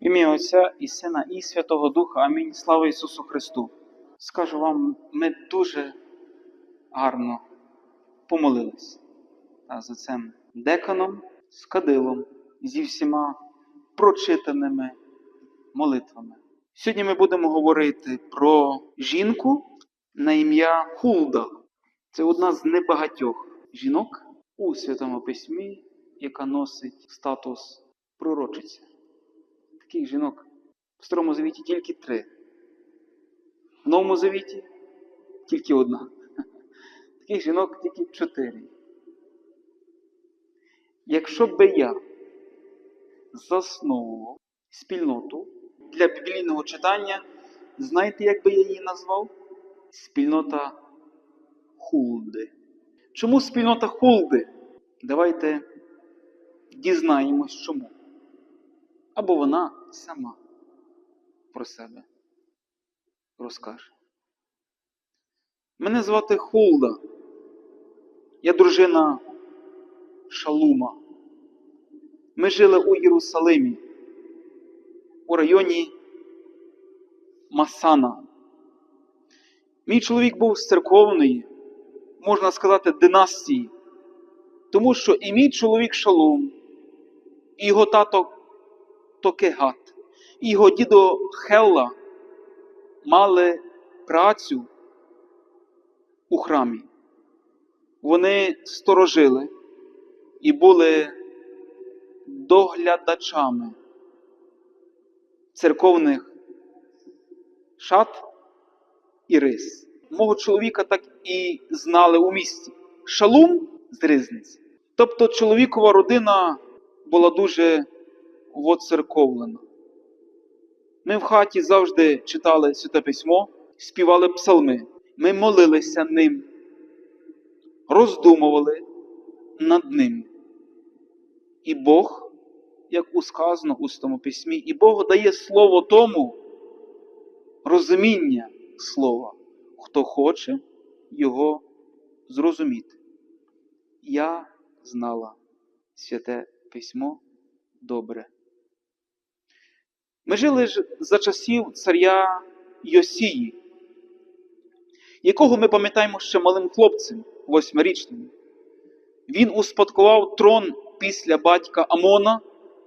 Ім'я Отця і Сина, і Святого Духа. Амінь. Слава Ісусу Христу. Скажу вам, ми дуже гарно помолились за цим деканом, з кадилом, зі всіма прочитаними молитвами. Сьогодні ми будемо говорити про жінку на ім'я Хулда. Це одна з небагатьох жінок у Святому Письмі, яка носить статус пророчиці. Таких жінок в Старому Завіті тільки три. В Новому Завіті тільки одна. Таких жінок тільки чотири. Якщо би я засновував спільноту для біблійного читання, знаєте, як би я її назвав? Спільнота Хулди. Чому спільнота Хулди? Давайте дізнаємось чому. Або вона сама про себе розкаже. Мене звати Хулда. Я дружина Шалума. Ми жили у Єрусалимі, у районі Масана. Мій чоловік був з церковної, можна сказати, династії, тому що і мій чоловік Шалум, і його тато Токегат, його дідо Хелла мали працю у храмі. Вони сторожили і були доглядачами церковних шат і рис. Мого чоловіка так і знали у місті. Шалум з ризниці. Тобто чоловікова родина була дуже воцерковлена. Ми в хаті завжди читали Святе Письмо, співали псалми. Ми молилися ним, роздумували над ним. І Бог, як усказано у Святому Письмі, і Бог дає слово тому розуміння слова, хто хоче його зрозуміти. Я знала святе письмо добре. Ми жили ж за часів царя Йосії, якого ми пам'ятаємо ще малим хлопцем, восьмирічним. Він успадкував трон після батька Амона,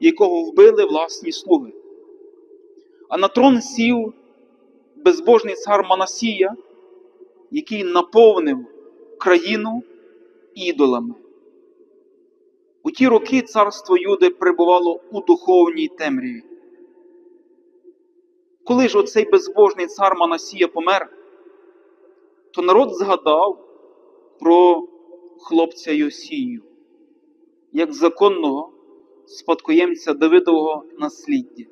якого вбили власні слуги. А на трон сів безбожний цар Манасія, який наповнив країну ідолами. У ті роки царство Юди перебувало у духовній темряві. Коли ж оцей безбожний цар Манасія помер, то народ згадав про хлопця Йосію, як законного спадкоємця Давидового насліддя,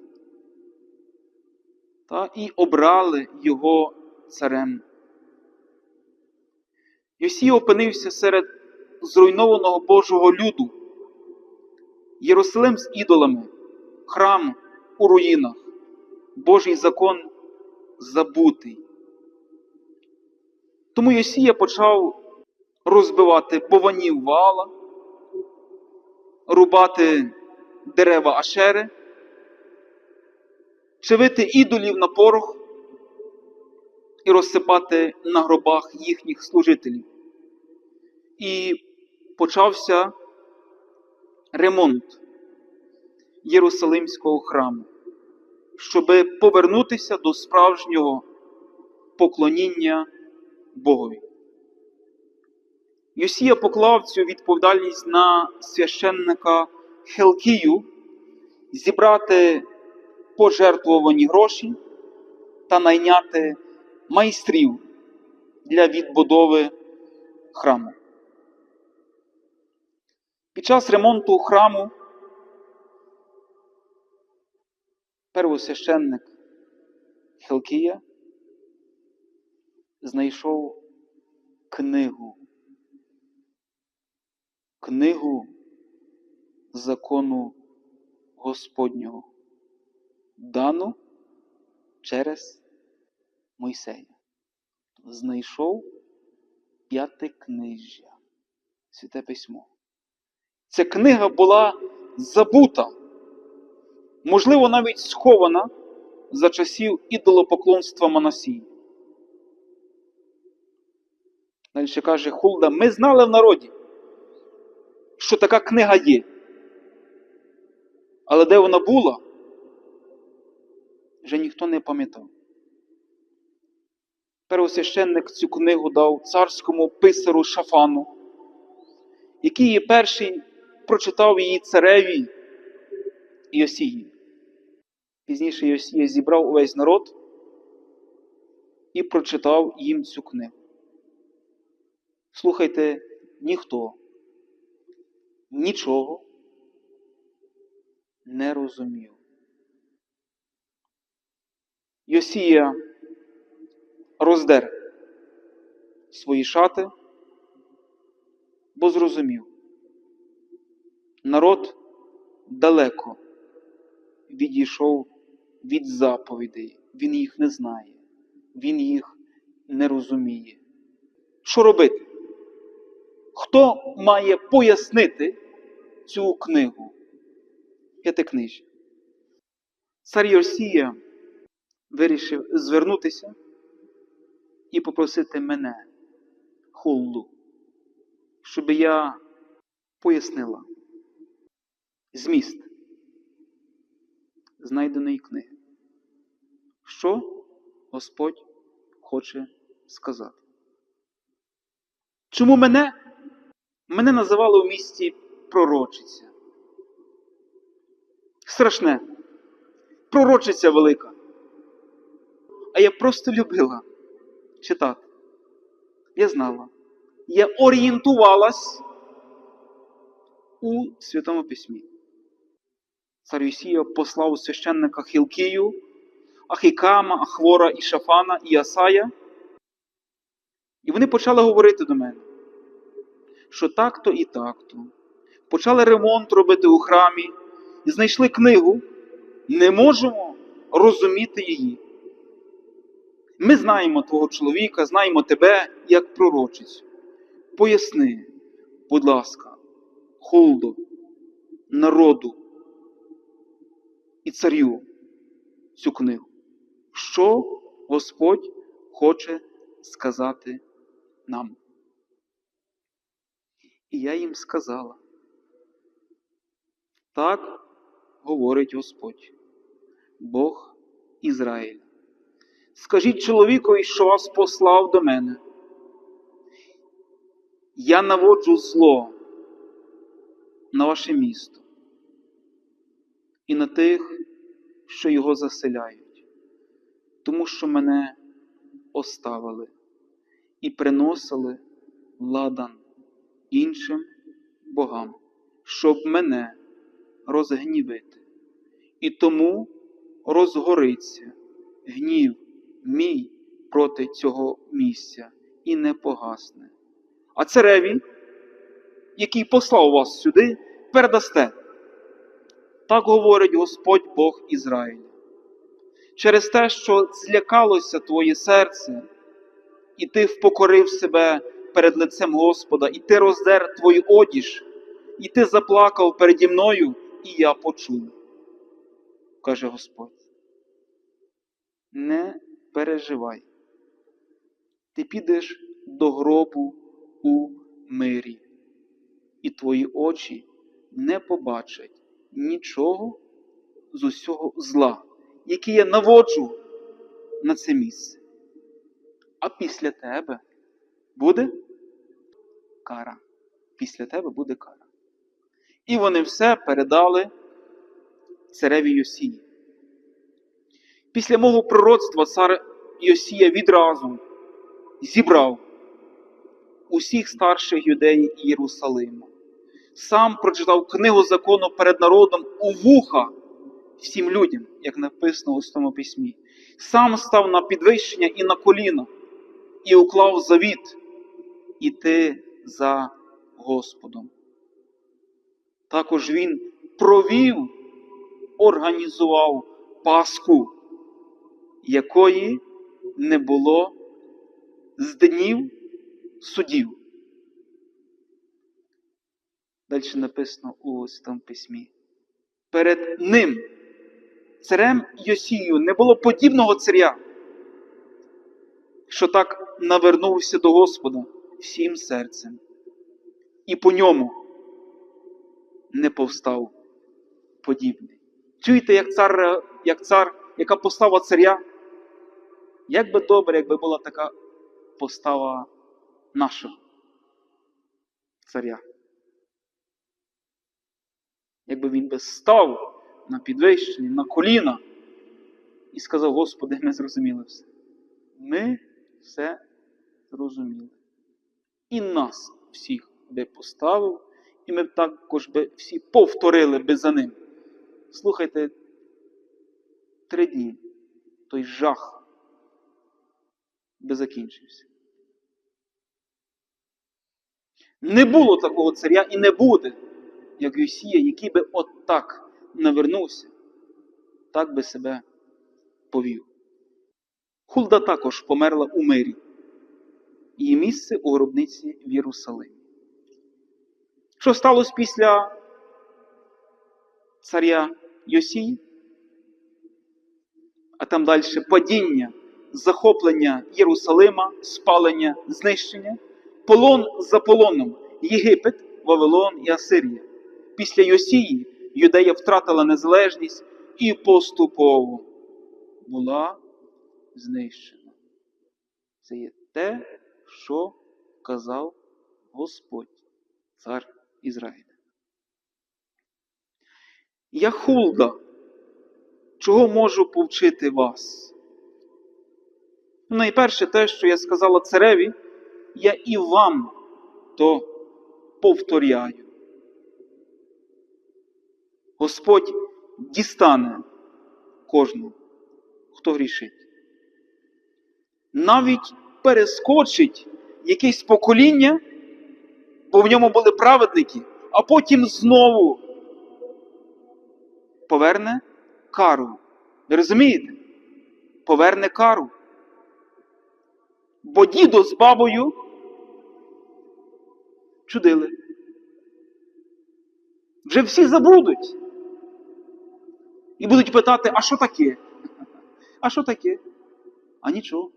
та і обрали його царем. Йосій опинився серед зруйнованого Божого люду, Єрусалим з ідолами, храм у руїнах, Божий закон забутий. Тому Йосія почав розбивати бованів вала, рубати дерева ашери, чевити ідолів на порох і розсипати на гробах їхніх служителів. І почався ремонт Єрусалимського храму, щоб повернутися до справжнього поклоніння Богові. Йосія поклав цю відповідальність на священника Хелкію зібрати пожертвовані гроші та найняти майстрів для відбудови храму. Під час ремонту храму первосвященник Хелкія знайшов книгу. Книгу закону Господнього, дану через Мойсея. Знайшов п'яте книжжя, святе письмо. Ця книга була забута можливо, навіть схована за часів ідолопоклонства Манасії. Далі каже Хулда, ми знали в народі, що така книга є. Але де вона була, вже ніхто не пам'ятав. Первосвященник цю книгу дав царському писару Шафану, який перший прочитав її цареві Йосії. Пізніше Йосія зібрав увесь народ і прочитав їм цю книгу. Слухайте, ніхто нічого не розумів. Йосія роздер свої шати, бо зрозумів. Народ далеко відійшов від заповідей, він їх не знає, він їх не розуміє. Що робити? Хто має пояснити цю книгу? П'ятикнижжя. Цар Йосія вирішив звернутися і попросити мене, Хулду, щоб я пояснила зміст знайденої книги. Що Господь хоче сказати? Чому мене? Мене називали у місті пророчиця. Страшне, пророчиця велика. А я просто любила читати. Я знала. Я орієнтувалась у Святому Письмі. Цар Йосія послав священника Хілкію, Ахікама, Ахвора, і Шафана і Асая. І вони почали говорити до мене, що так-то і так-то. Почали ремонт робити у храмі і знайшли книгу. Не можемо розуміти її. Ми знаємо твого чоловіка, знаємо тебе як пророчицю. Поясни, будь ласка, холдо, народу і царю цю книгу. Що Господь хоче сказати нам? І я їм сказала. Так говорить Господь, Бог Ізраїля. Скажіть чоловікові, що вас послав до мене. Я наводжу зло на ваше місто і на тих, що його заселяють, тому що мене оставили і приносили ладан іншим богам, щоб мене розгнівити. І тому розгориться гнів мій проти цього місця і не погасне. А цареві, який послав вас сюди, передасте. Так говорить Господь Бог Ізраїля. Через те, що злякалося твоє серце, і ти впокорив себе перед лицем Господа, і ти роздер твою одіж, і ти заплакав переді мною, і я почув, каже Господь. Не переживай. Ти підеш до гробу у мирі, і твої очі не побачать нічого з усього зла, який я наводжу на це місце. А після тебе буде кара. Після тебе буде кара. І вони все передали цареві Йосії. Після мого пророцтва цар Йосія відразу зібрав усіх старших юдеїв Єрусалиму. Сам прочитав книгу закону перед народом у вуха всім людям, як написано у тому письмі. Сам став на підвищення і на коліна, і уклав завіт іти за Господом. Також він провів, організував Пасху якої не було з днів судів. Далі написано у Святому Письмі. Перед ним царем Йосію не було подібного царя, що так навернувся до Господа всім серцем, і по ньому не повстав подібний. Чуєте, як цар, як цар, яка постава царя? Як би добре, якби була така постава нашого царя. Якби він би став на підвищенні, на коліна і сказав, Господи, ми зрозуміли все. Ми все зрозуміли. І нас всіх би поставив, і ми також би всі повторили би за ним. Слухайте, три дні той жах би закінчився. Не було такого царя і не буде, як Йосія, який би отак навернувся, так би себе повів. Хулда також померла у мирі. Її місце у гробниці в Єрусалимі. Що сталося після царя Йосії? А там далі падіння, захоплення Єрусалима, спалення, знищення, полон за полоном Єгипет, Вавилон і Асирія. Після Йосії Юдея втратила незалежність і поступово була знищена. Це є те, що казав Господь, цар Ізраїля. Я хулда, чого можу повчити вас? Ну, найперше те, що я сказала цареві, я і вам то повторяю. Господь дістане кожного, хто грішить. Навіть перескочить якесь покоління, бо в ньому були праведники, а потім знову поверне кару. Ви розумієте? Поверне кару. Бо дідо з бабою чудили. Вже всі забудуть. І будуть питати, а що таке? А що таке? А нічого.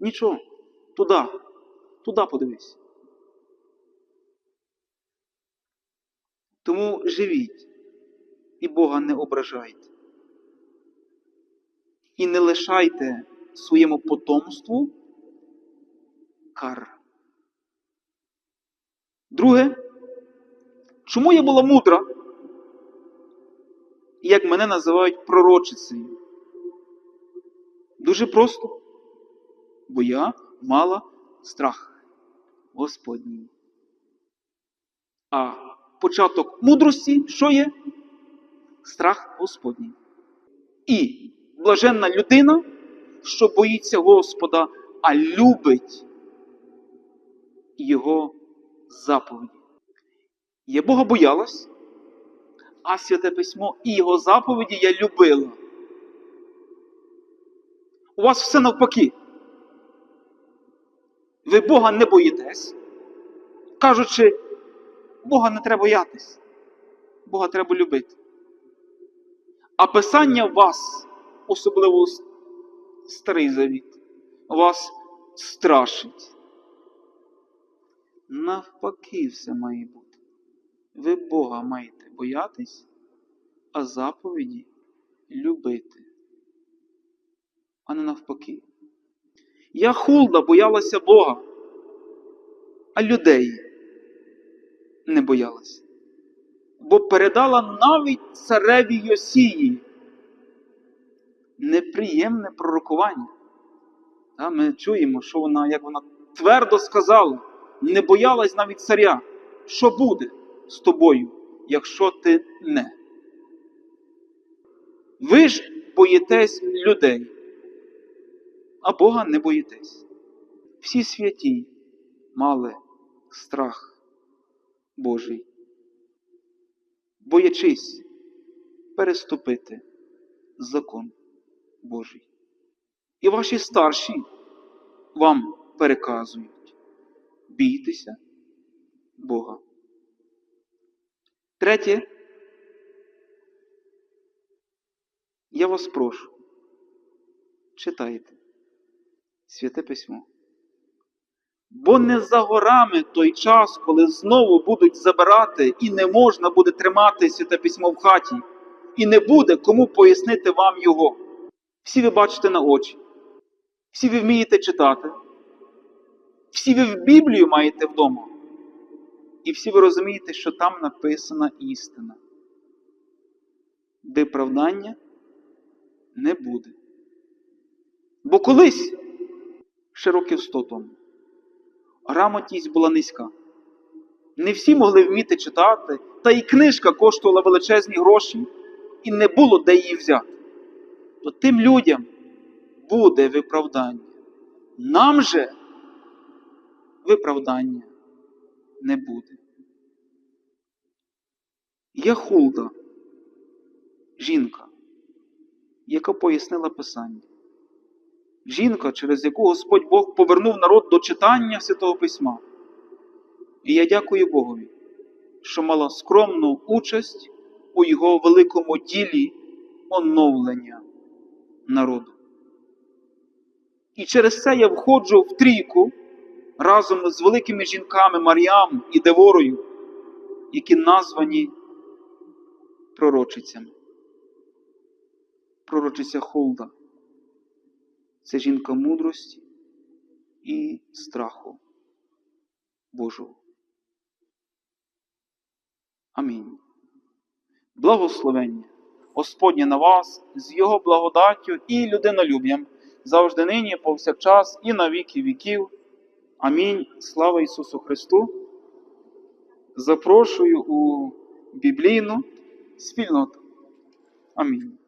Нічого. Туди. Туди подивись. Тому живіть і Бога не ображайте. І не лишайте своєму потомству кар. Друге, чому я була мудра? Як мене називають пророчицею? Дуже просто, бо я мала страх Господній. А початок мудрості що є? Страх Господній. І блаженна людина, що боїться Господа, а любить Його заповіді. Я Бога боялась, а святе письмо і його заповіді я любила. У вас все навпаки. Ви Бога не боїтесь, кажучи, Бога не треба боятись, Бога треба любити. А Писання вас, особливо Старий Завіт, вас страшить. Навпаки, все має бути. Ви Бога маєте боятись, а заповіді любити, а не навпаки. Я хулда боялася Бога, а людей не боялася. Бо передала навіть цареві Йосії неприємне пророкування. Ми чуємо, що вона, як вона твердо сказала, не боялась навіть царя, що буде з тобою, якщо ти не. Ви ж боїтесь людей, а Бога не боїтесь. Всі святі мали страх Божий, боячись переступити закон Божий. І ваші старші вам переказують. Бійтеся Бога. Третє. я вас прошу, читайте Святе Письмо. Бо не за горами той час, коли знову будуть забирати, і не можна буде тримати святе письмо в хаті, і не буде кому пояснити вам його. Всі ви бачите на очі, всі ви вмієте читати, всі ви в Біблію маєте вдома, і всі ви розумієте, що там написана істина. Виправдання не буде. Бо колись, ще років сто тому, грамотність була низька. Не всі могли вміти читати, та і книжка коштувала величезні гроші, і не було де її взяти. То тим людям буде виправдання. Нам же виправдання не буде. Є Хулда, жінка, яка пояснила Писання. Жінка, через яку Господь Бог повернув народ до читання Святого Письма. І я дякую Богові, що мала скромну участь у його великому ділі оновлення народу. І через це я входжу в трійку разом з великими жінками Маріам і Деворою, які названі пророчицями. Пророчиця Холда це жінка мудрості і страху Божого. Амінь. Благословення Господнє на вас з Його благодаттю і людинолюб'ям завжди нині, повсякчас, і на віки віків. Амінь. Слава Ісусу Христу. Запрошую у біблійну спільноту. Амінь.